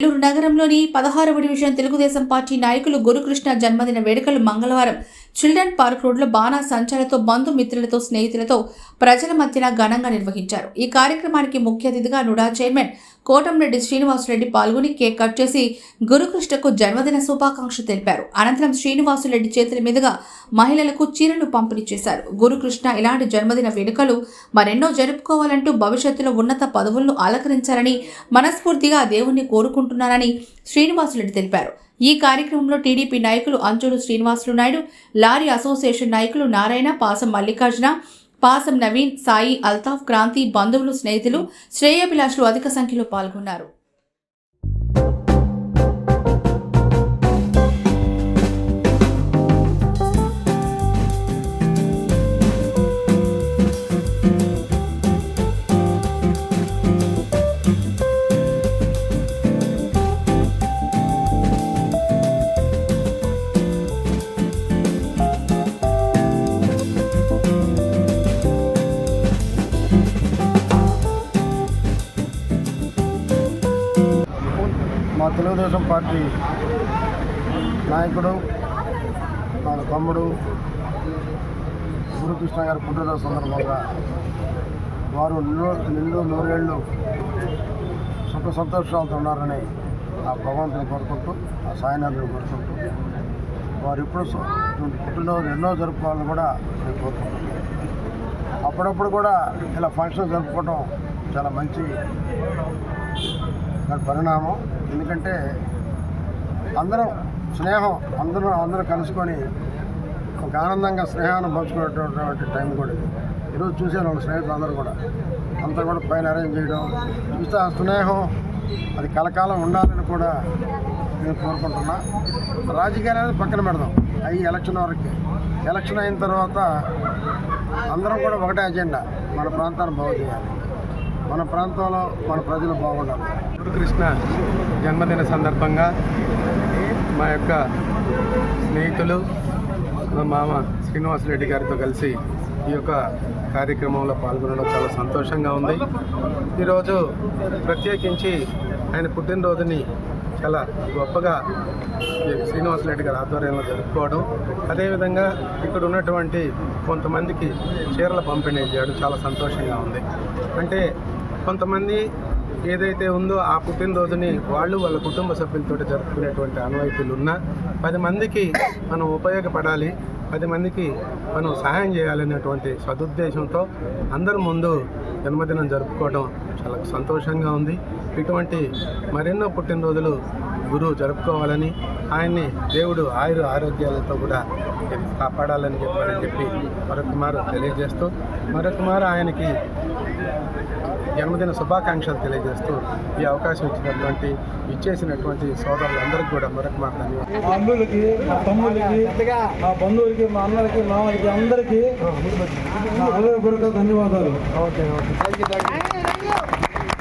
నెల్లూరు నగరంలోని పదహారవ division Telugu Desam party నాయకులు గురుకృష్ణ జన్మదిన వేడుకలు మంగళవారం చిల్డ్రన్ పార్క్ రోడ్లో బాణా సంచాలతో బంధుమిత్రులతో స్నేహితులతో ప్రజల మధ్యన ఘనంగా నిర్వహించారు. ఈ కార్యక్రమానికి ముఖ్య అతిథిగా నుడా చైర్మన్ కోటంరెడ్డి శ్రీనివాసరెడ్డి పాల్గొని కేక్ కట్ చేసి గురుకృష్ణకు జన్మదిన శుభాకాంక్షలు తెలిపారు. అనంతరం శ్రీనివాసురెడ్డి చేతుల మీదుగా మహిళలకు చీరలు పంపిణీ చేశారు. గురుకృష్ణ ఇలాంటి జన్మదిన వేడుకలు మరెన్నో జరుపుకోవాలంటూ భవిష్యత్తులో ఉన్నత పదవులను అలంకరించాలని మనస్ఫూర్తిగా దేవుణ్ణి కోరుకుంటున్నానని శ్రీనివాసురెడ్డి తెలిపారు. ఈ కార్యక్రమంలో టీడీపీ నాయకులు అంచూరు శ్రీనివాసులు నాయుడు లారీ అసోసియేషన్ నాయకులు నారాయణ పాసం మల్లికార్జున పాసం నవీన్ సాయి అల్తాఫ్ క్రాంతి బంధువులు స్నేహితులు శ్రేయాభిలాషులు అధిక సంఖ్యలో పాల్గొన్నారు. తెలుగుదేశం పార్టీ నాయకుడు మా తమ్ముడు గురుకృష్ణ గారి పుట్టినరోజు సందర్భంగా వారు నిండు నూరేళ్ళు సుఖ సంతోషాలతో ఉన్నారని ఆ భగవంతుని కోరుకుంటూ ఆ సాయినాథుని కోరుకుంటూ వారు ఇప్పుడు పుట్టినరోజు ఎన్నో జరుపుకోవాలని కూడా నేను కోరుకుంటున్నాను. అప్పుడప్పుడు కూడా ఇలా ఫంక్షన్ జరుపుకోవడం చాలా మంచి దాని పరిణామం. ఎందుకంటే అందరం స్నేహం అందరూ అందరూ కలుసుకొని ఒక ఆనందంగా స్నేహాన్ని పంచుకునేటటువంటి టైం కూడా ఇది. ఈరోజు చూసాను వాళ్ళ స్నేహితులు అందరూ కూడా. అంతా కూడా పైన అరేంజ్ చేయడం. చూస్తే ఆ స్నేహం అది కలకాలం ఉండాలని కూడా నేను కోరుకుంటున్నా. రాజకీయాలు అనేది పక్కన పెడదాం. అవి ఎలక్షన్ వరకు. ఎలక్షన్ అయిన తర్వాత అందరం కూడా ఒకటే అజెండా మన ప్రాంతాన్ని బాగు చేయాలి మన ప్రాంతంలో మన ప్రజలు బాగుండాలి. గురుకృష్ణ జన్మదిన సందర్భంగా మా యొక్క స్నేహితులు మా మామ శ్రీనివాసరెడ్డి గారితో కలిసి ఈ యొక్క కార్యక్రమంలో పాల్గొనడం చాలా సంతోషంగా ఉంది. ఈరోజు ప్రత్యేకించి ఆయన పుట్టినరోజుని చాలా గొప్పగా శ్రీనివాసరెడ్డి గారి ఆధ్వర్యంలో జరుపుకోవడం అదేవిధంగా ఇక్కడ ఉన్నటువంటి కొంతమందికి చీరల పంపిణీ చేయడం చాలా సంతోషంగా ఉంది. అంటే కొంతమంది ఏదైతే ఉందో ఆ పుట్టినరోజుని వాళ్ళు వాళ్ళ కుటుంబ సభ్యులతో జరుపుకునేటువంటి అనువైతులు ఉన్నా పది మందికి మనం ఉపయోగపడాలి పది మందికి మనం సహాయం చేయాలనేటువంటి సదుద్దేశంతో అందరి ముందు జన్మదినం జరుపుకోవడం చాలా సంతోషంగా ఉంది. ఇటువంటి మరెన్నో పుట్టినరోజులు గురువు జరుపుకోవాలని ఆయన్ని దేవుడు ఆయుర ఆరోగ్యాలతో కూడా కాపాడాలని చెప్పారని చెప్పి మరొక మారు తెలియజేస్తూ మరొక మారు ఆయనకి జన్మదిన శుభాకాంక్షలు తెలియజేస్తూ ఈ అవకాశం ఇచ్చినటువంటి ఇచ్చేసినటువంటి సోదరులందరికీ కూడా మరొక మాట మా అల్లులకి మా తమ్ముళ్ళకి మా బంధువులకి మా అన్నలకి మామలకి అందరికీ హృదయపూర్వక ధన్యవాదాలు. Okay okay. Thank you thank you